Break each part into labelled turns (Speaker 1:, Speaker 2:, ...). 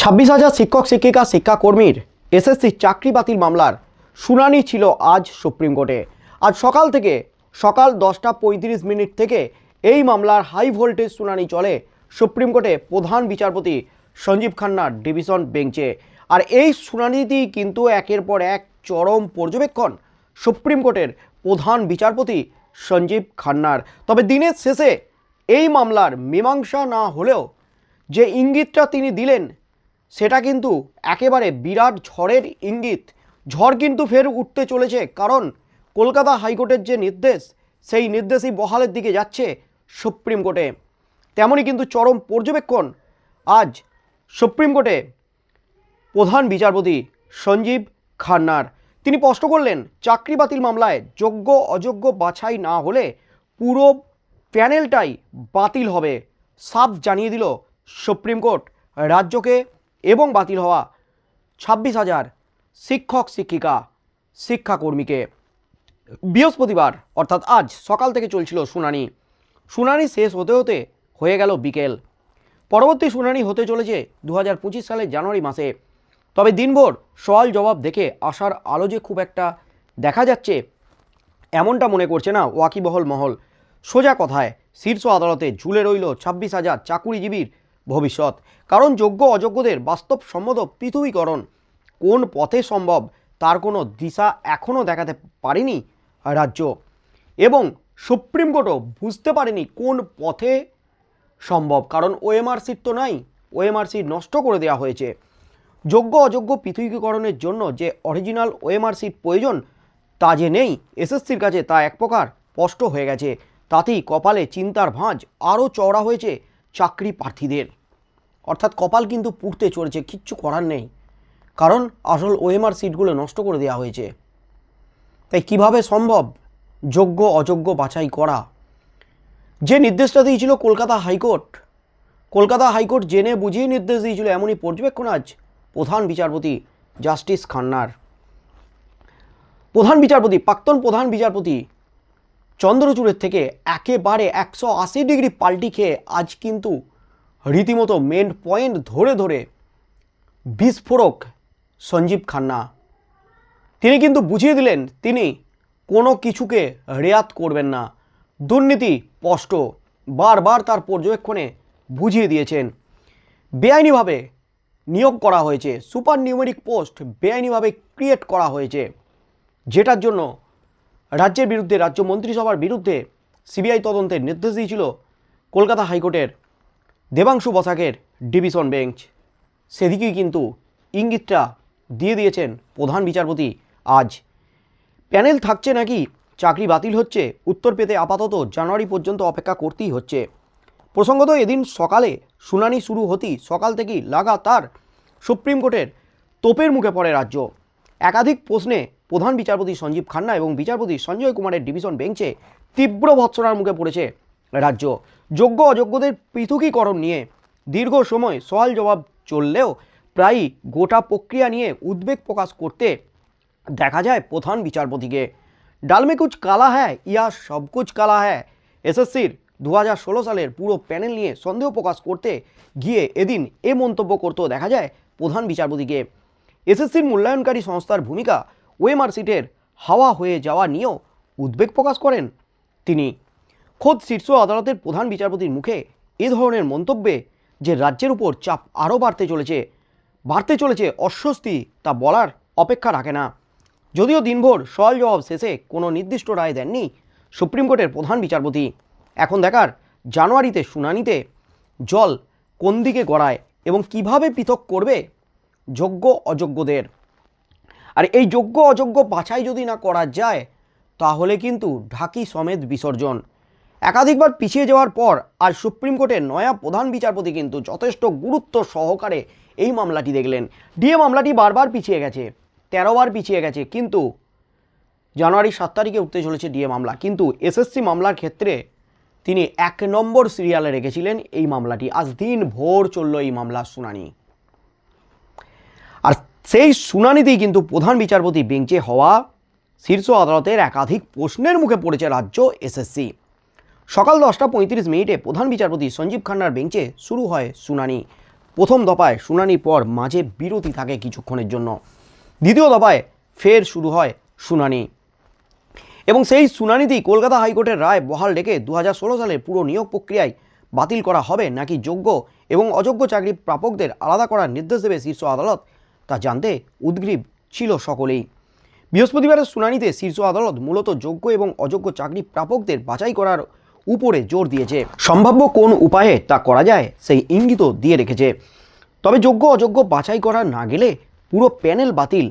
Speaker 1: ছাব্বিশ হাজার শিক্ষক, শিক্ষিকা, শিক্ষাকর্মীর এসএসসি চাকরি বাতিল মামলার শুনানি ছিল আজ সুপ্রিম কোর্টে। আজ সকাল থেকে সকাল দশটা পঁয়ত্রিশ মিনিট থেকে এই মামলার হাই ভোল্টেজ শুনানি চলে সুপ্রিম কোর্টে প্রধান বিচারপতি সঞ্জীব খান্নার ডিভিশন বেঞ্চে। আর এই শুনানিতেই কিন্তু একের পর এক চরম পর্যবেক্ষণ সুপ্রিম কোর্টের প্রধান বিচারপতি সঞ্জীব খান্নার। তবে দিনের শেষে এই মামলার মীমাংসা না হলেও যে ইঙ্গিতটা তিনি দিলেন সেটা কিন্তু একেবারে বিরাট ঝড়ের ইঙ্গিত। ঝড় কিন্তু ফের উঠতে চলেছে, কারণ কলকাতা হাইকোর্টের যে নির্দেশ, সেই নির্দেশই বহালের দিকে যাচ্ছে সুপ্রিম কোর্টে। তেমনই কিন্তু চরম পর্যবেক্ষণ আজ সুপ্রিম কোর্টে প্রধান বিচারপতি সঞ্জীব খান্নার। তিনি স্পষ্ট করলেন, চাকরি বাতিল মামলায় যোগ্য অযোগ্য বাছাই না হলে পুরো প্যানেলটাই বাতিল হবে, সাফ জানিয়ে দিল সুপ্রিম কোর্ট। রাজ্যকে এবং বাতিল হওয়া ছাব্বিশ হাজার শিক্ষক, শিক্ষিকা, শিক্ষাকর্মীকে। বৃহস্পতিবার, অর্থাৎ আজ সকাল থেকে চলছিল শুনানি। শুনানি শেষ হতে হতে হয়ে গেল বিকেল। পরবর্তী শুনানি হতে চলেছে দু হাজার পঁচিশ সালের জানুয়ারি মাসে। তবে দিনভর সওয়াল জবাব দেখে আসার আলো যে খুব একটা দেখা যাচ্ছে, এমনটা মনে করছে না ওয়াকিবহল মহল। সোজা কথায়, শীর্ষ আদালতে ঝুলে রইল ছাব্বিশ হাজার চাকুরিজীবীর ভবিষ্যৎ। কারণ যোগ্য অযোগ্যদের বাস্তবসম্মত পৃথিবীকরণ কোন পথে সম্ভব তার কোনো দিশা এখনও দেখাতে পারেনি রাজ্য। এবং সুপ্রিম কোর্টও বুঝতে পারেনি কোন পথে সম্ভব। কারণ ওএমআর সিট তো নাই, ওএমআর সিট নষ্ট করে দেওয়া হয়েছে। যোগ্য অযোগ্য পৃথকীকরণের জন্য যে অরিজিনাল ওএমআর সিট প্রয়োজন তা যে নেই এসএসসির কাছে তা এক প্রকার স্পষ্ট হয়ে গেছে। তাতেই কপালে চিন্তার ভাঁজ আরও চওড়া হয়েছে চাকরি প্রার্থীদের। অর্থাৎ কপাল কিন্তু পুড়তে চলেছে, কিচ্ছু করার নেই। কারণ আসল ওএমআর সিটগুলো নষ্ট করে দেওয়া হয়েছে। তাই কীভাবে সম্ভব? যোগ্য, অযোগ্য বাছাই করা। যে নির্দেশটা দিয়েছিল কলকাতা হাইকোর্ট কলকাতা হাইকোর্ট জেনে বুঝিয়ে নির্দেশ দিয়েছিল, এমনই পর্যবেক্ষণ আজ প্রধান বিচারপতি জাস্টিস খান্নার। প্রধান বিচারপতি, প্রাক্তন প্রধান বিচারপতি চন্দ্রচূড়ের থেকে একেবারে একশো আশি ডিগ্রি পাল্টি খেয়ে আজ কিন্তু রীতিমতো মেন পয়েন্ট ধরে ধরে বিস্ফোরক সঞ্জীব খান্না। তিনি কিন্তু বুঝিয়ে দিলেন, তিনি কোনো কিছুকে রেয়াত করবেন না। দুর্নীতি স্পষ্ট, বারবার তার পর্যবেক্ষণে বুঝিয়ে দিয়েছেন। বেআইনিভাবে নিয়োগ করা হয়েছে, সুপার নিউমেরিক পোস্ট বেআইনিভাবে ক্রিয়েট করা হয়েছে, যেটার জন্য রাজ্যের বিরুদ্ধে, রাজ্য মন্ত্রিসভার বিরুদ্ধে সিবিআই তদন্তের নির্দেশ দিয়েছিল কলকাতা হাইকোর্টের। দেবাংশু বসাকের ডিভিশন বেঞ্চ। সেদিকেই কিন্তু ইঙ্গিতটা দিয়ে দিয়েছেন প্রধান বিচারপতি। আজ প্যানেল থাকছে নাকি? চাকরি বাতিল হচ্ছে? উত্তর পেতে আপাতত জানুয়ারি পর্যন্ত অপেক্ষা করতেই হচ্ছে। প্রসঙ্গত এদিন সকালে শুনানি শুরু হতেই সকাল থেকেই লাগাতার সুপ্রিম কোর্টের তোপের মুখে পড়ে রাজ্য। একাধিক প্রশ্নে প্রধান বিচারপতি সঞ্জীব খান্না এবং বিচারপতি সঞ্জয় কুমারের ডিভিশন বেঞ্চে তীব্র ভৎসনার মুখে পড়েছে রাজ্য। যোগ্য অযোগ্যদের পৃথকীকরণ নিয়ে দীর্ঘ সময় সওয়াল জবাব চললেও প্রায়ই গোটা প্রক্রিয়া নিয়ে উদ্বেগ প্রকাশ করতে দেখা যায় প্রধান বিচারপতিকে। ডাল মে কুচ কালা হ্যায়, ইয়া সব কুচ কালা হ্যায়। এসএসসির দু হাজার ষোলো সালের পুরো প্যানেল নিয়ে সন্দেহ প্রকাশ করতে গিয়ে এদিন এ মন্তব্য করতেও দেখা যায় প্রধান বিচারপতিকে। এসএসসির মূল্যায়নকারী সংস্থার ভূমিকা ওএমআর সিটের হাওয়া হয়ে যাওয়া নিয়েও উদ্বেগ প্রকাশ করেন তিনি। খোদ শীর্ষ আদালতের প্রধান বিচারপতির মুখে এ ধরনের মন্তব্যে যে রাজ্যের উপর চাপ আরও বাড়তে চলেছে বাড়তে চলেছে অস্বস্তি তা বলার অপেক্ষা রাখে না। যদিও দিনভর সওয়াল জবাব শেষে কোনো নির্দিষ্ট রায় দেননি সুপ্রিম কোর্টের প্রধান বিচারপতি। এখন দেখার জানুয়ারিতে শুনানিতে জল কোন দিকে গড়ায় এবং কীভাবে পৃথক করবে যোগ্য অযোগ্যদের। আর এই যোগ্য অযোগ্য বাছাই যদি না করা যায়, তাহলে কিন্তু ঢাকি সমেত বিসর্জন। একাধিকবার পিছিয়ে যাওয়ার পর আর সুপ্রিম কোর্টের নয়া প্রধান বিচারপতি কিন্তু যথেষ্ট গুরুত্ব সহকারে এই মামলাটি দেখলেন। ডিএ মামলাটি বারবার পিছিয়ে গেছে তেরোবার পিছিয়ে গেছে, কিন্তু জানুয়ারি সাত তারিখে উঠতে চলেছে ডিএ মামলা। কিন্তু এসএসসি মামলার ক্ষেত্রে তিনি এক নম্বর সিরিয়ালে রেখেছিলেন এই মামলাটি। আজ দিন ভোর চলল এই মামলার শুনানি। আর সেই শুনানিতেই কিন্তু প্রধান বিচারপতি বেঞ্চে হওয়া শীর্ষ আদালতের একাধিক প্রশ্নের মুখে পড়েছে রাজ্য এসএসসি। সকাল দশটা পঁয়ত্রিশ মিনিটে প্রধান বিচারপতি সঞ্জীব খান্নার বেঞ্চে শুরু হয় শুনানি। প্রথম দফায় শুনানির পর মাঝে বিরতি থাকে কিছুক্ষণের জন্য। দ্বিতীয় দফায় ফের শুরু হয় শুনানি। এবং সেই শুনানিতেই কলকাতা হাইকোর্টের রায় বহাল রেখে দু হাজার সালের পুরো নিয়োগ প্রক্রিয়ায় বাতিল করা হবে নাকি যোগ্য এবং অযোগ্য চাকরি প্রাপকদের আলাদা করার নির্দেশ দেবে শীর্ষ আদালত, তা জানতে উদ্গ্রীব ছিল সকলেই। বৃহস্পতিবারের শুনানিতে শীর্ষ আদালত মূলত যোগ্য এবং অযোগ্য চাকরি প্রাপকদের বাছাই করার উপরে জোর দিয়েছে। সম্ভাব্য কোন উপায়ে তা করা যায় সেই ইঙ্গিতও দিয়ে রেখেছে। তবে যোগ্য অযোগ্য বাছাই করা না গেলে পুরো প্যানেল বাতিল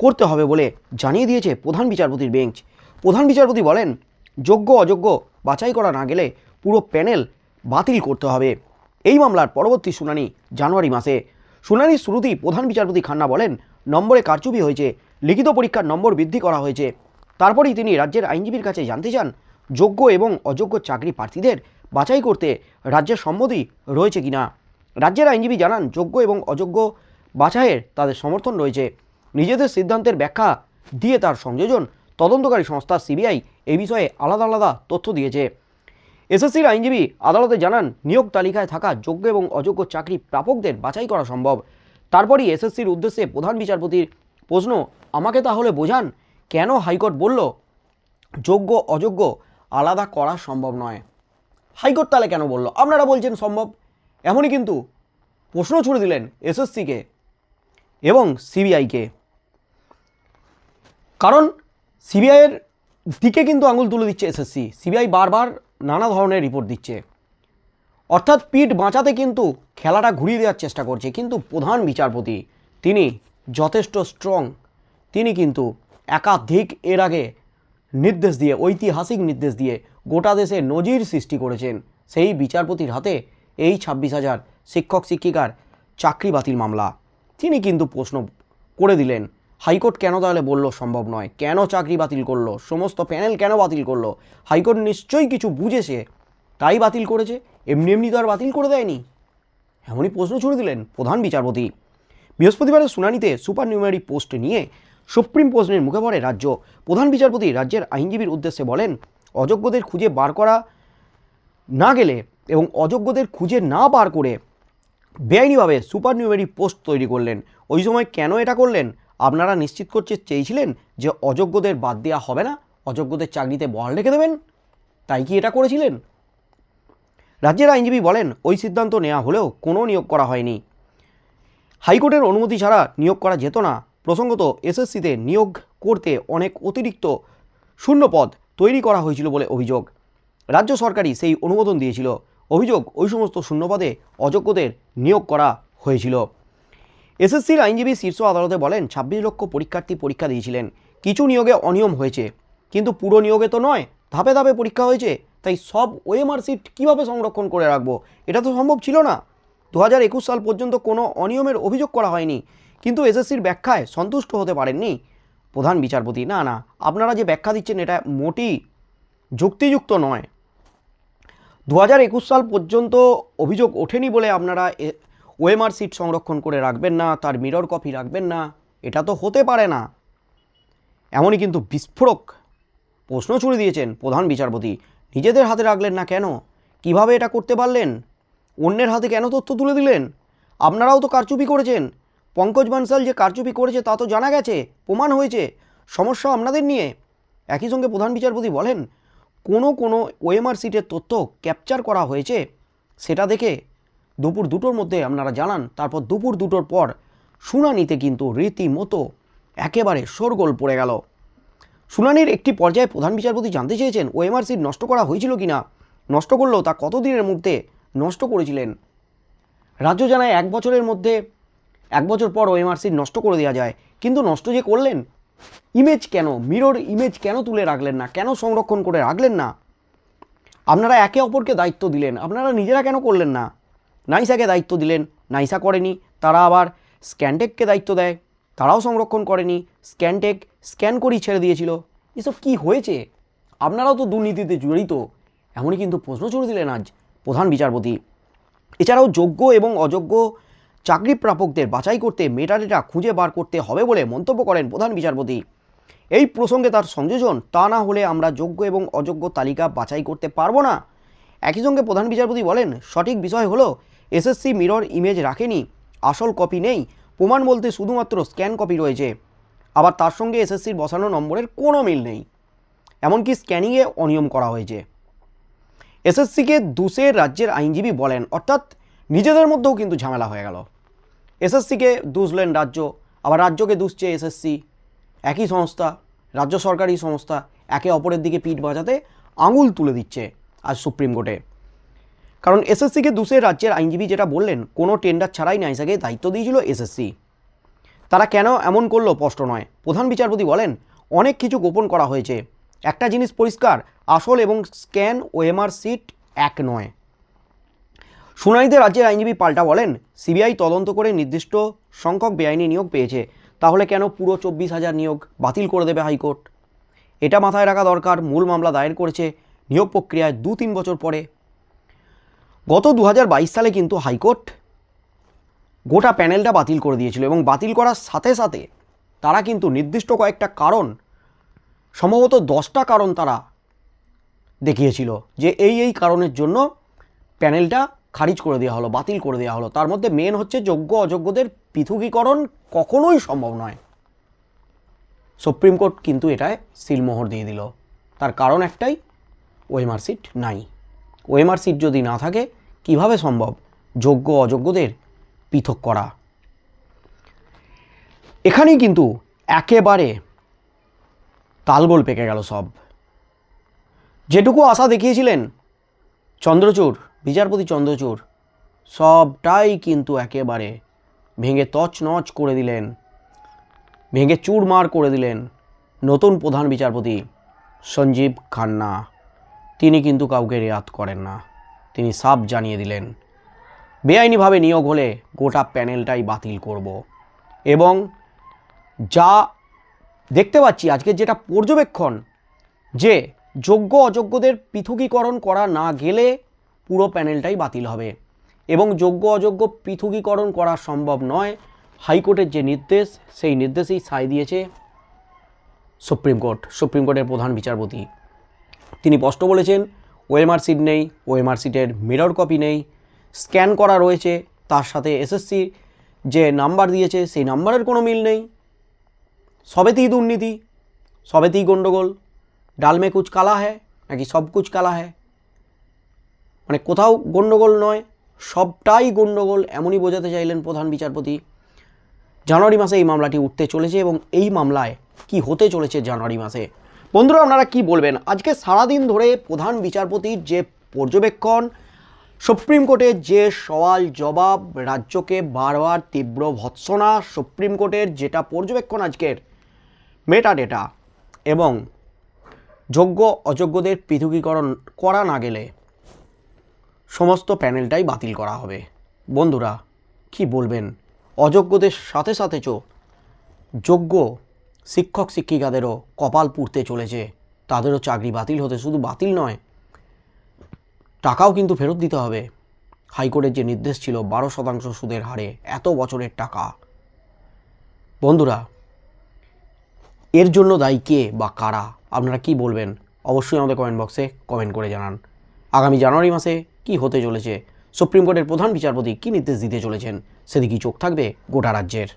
Speaker 1: করতে হবে বলে জানিয়ে দিয়েছে প্রধান বিচারপতির বেঞ্চ। প্রধান বিচারপতি বলেন, যোগ্য অযোগ্য বাছাই করা না গেলে পুরো প্যানেল বাতিল করতে হবে। এই মামলার পরবর্তী শুনানি জানুয়ারি মাসে। শুনানির শুরুতেই প্রধান বিচারপতি খান্না বলেন, নম্বরে কারচুপি হয়েছে, লিখিত পরীক্ষার নম্বর বৃদ্ধি করা হয়েছে। তারপরেই তিনি রাজ্যের আইনজীবীর কাছে জানতে চান যোগ্য এবং অযোগ্য চাকরি প্রার্থীদের বাছাই করতে রাজ্যের সম্মতি রয়েছে কিনা? রাজ্যের আইনজীবী জানান, যোগ্য এবং অযোগ্য বাছাইয়ের তাদের সমর্থন রয়েছে। নিজেদের সিদ্ধান্তের ব্যাখ্যা দিয়ে তার সংযোজন তদন্তকারী সংস্থা সিবিআই এই বিষয়ে আলাদা আলাদা তথ্য দিয়েছে। এসএসসির আইনজীবী আদালতে জানান, নিয়োগ তালিকায় থাকা যোগ্য এবং অযোগ্য চাকরি প্রাপকদের বাছাই করা সম্ভব। তারপরই এসএসসির উদ্দেশ্যে প্রধান বিচারপতির প্রশ্ন, আমাকে তাহলে বোঝান কেন হাইকোর্ট বলল যোগ্য, অযোগ্য আলাদা করা সম্ভব নয়। হাইকোর্ট তাহলে কেন বলল? আপনারা বলছেন সম্ভব। এমনই কিন্তু প্রশ্ন ছুড়ে দিলেন এসএসসিকে এবং সিবিআইকে। কারণ সিবিআইয়ের দিকে কিন্তু আঙুল তুলে দিচ্ছে এসএসসি। সিবিআই বারবার নানা ধরনের রিপোর্ট দিচ্ছে। অর্থাৎ পিঠ বাঁচাতে কিন্তু খেলাটা ঘুরিয়ে দেওয়ার চেষ্টা করছে। কিন্তু প্রধান বিচারপতি, তিনি যথেষ্ট স্ট্রং তিনি কিন্তু একাধিক এর আগে নির্দেশ দিয়ে, ঐতিহাসিক নির্দেশ দিয়ে গোটা দেশে নজির সৃষ্টি করেছেন সেই বিচারপতির হাতে এই ছাব্বিশ হাজার শিক্ষক, শিক্ষিকার চাকরি বাতিল মামলা। তিনি কিন্তু প্রশ্ন করে দিলেন, হাইকোর্ট কেন তাহলে বলল সম্ভব নয়? কেন চাকরি বাতিল করল? সমস্ত প্যানেল কেন বাতিল করল? হাইকোর্ট নিশ্চয়ই কিছু বুঝেছে তাই বাতিল করেছে? এমনি এমনি তো আর বাতিল করে দেয়নি। এমনই প্রশ্ন ছুড়ে দিলেন প্রধান বিচারপতি। বৃহস্পতিবারের শুনানিতে সুপার নিউমারি পোস্ট নিয়ে সুপ্রিম প্রশ্নের মুখে পড়ে রাজ্য। প্রধান বিচারপতি রাজ্যের আইনজীবীর উদ্দেশ্যে বলেন, অযোগ্যদের খুঁজে বার করা না গেলে এবং অযোগ্যদের খুঁজে না বার করে বেআইনিভাবে সুপার নিউমেরি পোস্ট তৈরি করলেন। ওই সময় কেন এটা করলেন? আপনারা নিশ্চিত করতে চেয়েছিলেন যে অযোগ্যদের বাদ দেওয়া হবে না? অযোগ্যদের চাকরিতে বহাল রেখে দেবেন? তাই কি এটা করেছিলেন? রাজ্যের আইনজীবী বলেন, ওই সিদ্ধান্ত নেওয়া হলেও কোনো নিয়োগ করা হয়নি। হাইকোর্টের অনুমতি ছাড়া নিয়োগ করা যেত না। প্রসঙ্গত এসএসসিতে নিয়োগ করতে অনেক অতিরিক্ত শূন্যপদ তৈরি করা হয়েছিল বলে অভিযোগ। রাজ্য সরকারই সেই অনুমোদন দিয়েছিল। অভিযোগ, ওই সমস্ত শূন্যপদে অযোগ্যদের নিয়োগ করা হয়েছিল। এসএসসির আইনজীবী শীর্ষ আদালতে বলেন, ছাব্বিশ লক্ষ পরীক্ষার্থী পরীক্ষা দিয়েছিলেন। কিছু নিয়োগে অনিয়ম হয়েছে, কিন্তু পুরো নিয়োগে তো নয়, ধাপে ধাপে পরীক্ষা হয়েছে, তাই সব ওএমআর সিট কীভাবে সংরক্ষণ করে রাখব? এটা তো সম্ভব ছিল না। দু হাজার একুশ সাল পর্যন্ত কোনো অনিয়মের অভিযোগ করা হয়নি। কিন্তু এসএসসির ব্যাখ্যায় সন্তুষ্ট হতে পারেননি প্রধান বিচারপতি। না না, আপনারা যে ব্যাখ্যা দিচ্ছেন এটা মোটেই যুক্তিযুক্ত নয়। দু হাজার একুশ সাল পর্যন্ত অভিযোগ ওঠেনি বলে আপনারা ওএমআর সিট সংরক্ষণ করে রাখবেন না, তার মিরর কপি রাখবেন না, এটা তো হতে পারে না। এমনই কিন্তু বিস্ফোরক প্রশ্ন ছুড়ে দিয়েছেন প্রধান বিচারপতি। নিজেদের হাতে রাখলেন না কেন? কীভাবে এটা করতে পারলেন? অন্যের হাতে কেন তথ্য তুলে দিলেন? আপনারাও তো কারচুপি করেছেন। পঙ্কজ বানসাল যে কারচুপি করেছে তা তো জানা গেছে, প্রমাণ হয়েছে। সমস্যা আপনাদের নিয়ে। একই সঙ্গে প্রধান বিচারপতি বলেন, কোনো কোনো ওএমআর সিটের তথ্য ক্যাপচার করা হয়েছে, সেটা দেখে দুপুর দুটোর মধ্যে আপনারা জানান, তারপর দুপুর দুটোর পর শুনানিতে কিন্তু রীতিমতো একেবারে শোরগোল পড়ে গেল। শুনানির একটি পর্যায়ে প্রধান বিচারপতি জানতে চেয়েছেন, ওএমআর সিট নষ্ট করা হয়েছিল কি না নষ্ট করলেও তা কতদিনের মধ্যে নষ্ট করেছিলেন? রাজ্য জানায় এক বছরের মধ্যে এক বছর পর ওএমআর সিট নষ্ট করে দেওয়া যায়। কিন্তু নষ্ট যে করলেন? ইমেজ কেন? মিরর ইমেজ কেন তুলে রাখলেন না? কেন সংরক্ষণ করে রাখলেন না? আপনারা একে অপরকে দায়িত্ব দিলেন। আপনারা নিজেরা কেন করলেন না? নাইসাকে দায়িত্ব দিলেন। নাইসা করেনি। তারা আবার স্ক্যানটেককে দায়িত্ব দেয়। তারাও সংরক্ষণ করেনি। স্ক্যানটেক স্ক্যান করেই ছেড়ে দিয়েছিল। এসব কি হয়েছে? আপনারাও তো দুর্নীতিতে জড়িত। এমনই কিন্তু প্রশ্ন ছুড়ে দিলেন আজ প্রধান বিচারপতি। এছাড়াও যোগ্য এবং অযোগ্য চাকরি প্রাপকদের বাছাই করতে মেটাডেটা খুঁজে বার করতে হবে বলে মন্তব্য করেন প্রধান বিচারপতি। এই প্রসঙ্গে তার সংযোজন, তা না হলে আমরা যোগ্য এবং অযোগ্য তালিকা বাছাই করতে পারব না। একই সঙ্গে প্রধান বিচারপতি বলেন, সঠিক বিষয় হলো, এসএসসি মিরর ইমেজ রাখেনি, আসল কপি নেই, প্রমাণ বলতে শুধুমাত্র স্ক্যান কপি রয়েছে। আবার তার সঙ্গে এসএসসির বসানো নম্বরের কোনো মিল নেই। এমনকি স্ক্যানিংয়ে অনিয়ম করা হয়েছে। এসএসসিকে দুসের রাজ্যের আইনজীবী বলেন, অর্থাৎ নিজেদের মধ্যেও কিন্তু ঝামেলা হয়ে গেল। এসএসসিকে দুষলেন রাজ্য, আবার রাজ্যকে দুষছে এসএসসি একই সংস্থা, রাজ্য সরকারি সংস্থা, একে অপরের দিকে পিঠ বাজাতে আঙুল তুলে দিচ্ছে আজ সুপ্রিম কোর্টে। কারণ এসএসসিকে দুসের রাজ্যের আইনজীবী যেটা বললেন, কোনো টেন্ডার ছাড়াই নাইসাকে দায়িত্ব দিয়েছিল এসএসসি তারা কেন এমন করল স্পষ্ট নয়। প্রধান বিচারপতি বলেন, অনেক কিছু গোপন করা হয়েছে। একটা জিনিস পরিষ্কার, আসল এবং স্ক্যান ও এমআর সিট এক নয়। শুনানিতে রাজ্যের আইনজীবী পাল্টা বলেন, সিবিআই তদন্ত করে নির্দিষ্ট সংখ্যক বেআইনি নিয়োগ পেয়েছে। তাহলে কেন পুরো চব্বিশ হাজার নিয়োগ বাতিল করে দেবে হাইকোর্ট? এটা মাথায় রাখা দরকার, মূল মামলা দায়ের করেছে, নিয়োগ প্রক্রিয়ায় দু তিন বছর পরে। গত দু হাজার বাইশ সালে কিন্তু হাইকোর্ট গোটা প্যানেলটা বাতিল করে দিয়েছিল এবং বাতিল করার সাথে সাথে তারা কিন্তু নির্দিষ্ট কয়েকটা কারণ, সম্ভবত দশটা কারণ তারা দেখিয়েছিল যে এই এই কারণের জন্য প্যানেলটা খারিজ করে দেওয়া হলো, বাতিল করে দেওয়া হলো। তার মধ্যে মেন হচ্ছে যোগ্য অযোগ্যদের পৃথকীকরণ কখনোই সম্ভব নয়। সুপ্রিম কোর্ট কিন্তু এটায় সিলমোহর দিয়ে দিল। তার কারণ একটাই ওএমআর সিট নাই। ওএমআর সিট যদি না থাকে, কীভাবে সম্ভব যোগ্য অযোগ্যদের পৃথক করা? এখানেই কিন্তু একেবারে তালগোল পেকে গেল সব। যেটুকু আশা দেখিয়েছিলেন চন্দ্রচূড় বিচারপতি চন্দ্রচূড় সবটাই কিন্তু একেবারে ভেঙে তছনছ করে দিলেন, ভেঙে চুরমার করে দিলেন নতুন প্রধান বিচারপতি সঞ্জীব খান্না। তিনি কিন্তু কাউকে রেয়াত করেন না, তিনি সাফ জানিয়ে দিলেন, বেআইনিভাবে নিয়োগ হলে গোটা প্যানেলটাই বাতিল করব। এবং যা দেখতে পাচ্ছি আজকে যেটা পর্যবেক্ষণ, যে যোগ্য অযোগ্যদের পৃথকীকরণ করা না গেলে পুরো প্যানেলটাই বাতিল হবে। এবং যোগ্য অযোগ্য পৃথকীকরণ করা সম্ভব নয়। হাইকোর্টের যে নির্দেশ, সেই নির্দেশেই সায় দিয়েছে সুপ্রিম কোর্ট, সুপ্রিম কোর্টের প্রধান বিচারপতি। তিনি স্পষ্ট বলেছেন ওএমআর সিট নেই ওএমআর সিটের মিরর কপি নেই, স্ক্যান করা রয়েছে, তার সাথে এসএসসি যে নাম্বার দিয়েছে, সেই নাম্বারের কোনো মিল নেই। সবেতেই দুর্নীতি, সবেতেই গণ্ডগোল ডাল মে কুচ কালা হ্যায়, নাকি সব কুচ কালা হ্যায়? মানে কোথাও গণ্ডগোল নয়, সবটাই গণ্ডগোল এমনই বোঝাতে চাইলেন প্রধান বিচারপতি। জানুয়ারি মাসে এই মামলাটি উঠতে চলেছে এবং এই মামলায় কি হতে চলেছে জানুয়ারি মাসে? বন্ধুরা, আপনারা কি বলবেন? আজকে সারাদিন ধরে প্রধান বিচারপতির যে পর্যবেক্ষণ, সুপ্রিম কোর্টের যে সওয়াল জবাব, রাজ্যকে বারবার তীব্র ভৎসনা, সুপ্রিম কোর্টের যেটা পর্যবেক্ষণ আজকের মেটা ডেটা এবং যোগ্য অযোগ্যদের পৃথকীকরণ করা না গেলে সমস্ত প্যানেলটাই বাতিল করা হবে। বন্ধুরা, কি বলবেন? অযোগ্যদের সাথে সাথে চো। যোগ্য শিক্ষক শিক্ষিকাদেরও কপাল পুড়তে চলেছে। তাদেরও চাকরি বাতিল হতে শুধু বাতিল নয়, টাকাও কিন্তু ফেরত দিতে হবে। হাইকোর্টের যে নির্দেশ ছিল, বারো শতাংশ সুদের হারে এত বছরের টাকা। বন্ধুরা, এর জন্য দায়ী কে বা কারা? আপনারা কি বলবেন? অবশ্যই আমাদের কমেন্ট বক্সে কমেন্ট করে জানান। আগামী জানুয়ারি মাসে কি হতে চলেছে? সুপ্রিম কোর্টের প্রধান বিচারপতি কি নির্দেশ দিতে চলেছেন? সেদিকেই চোখ থাকবে গোটা রাজ্যের।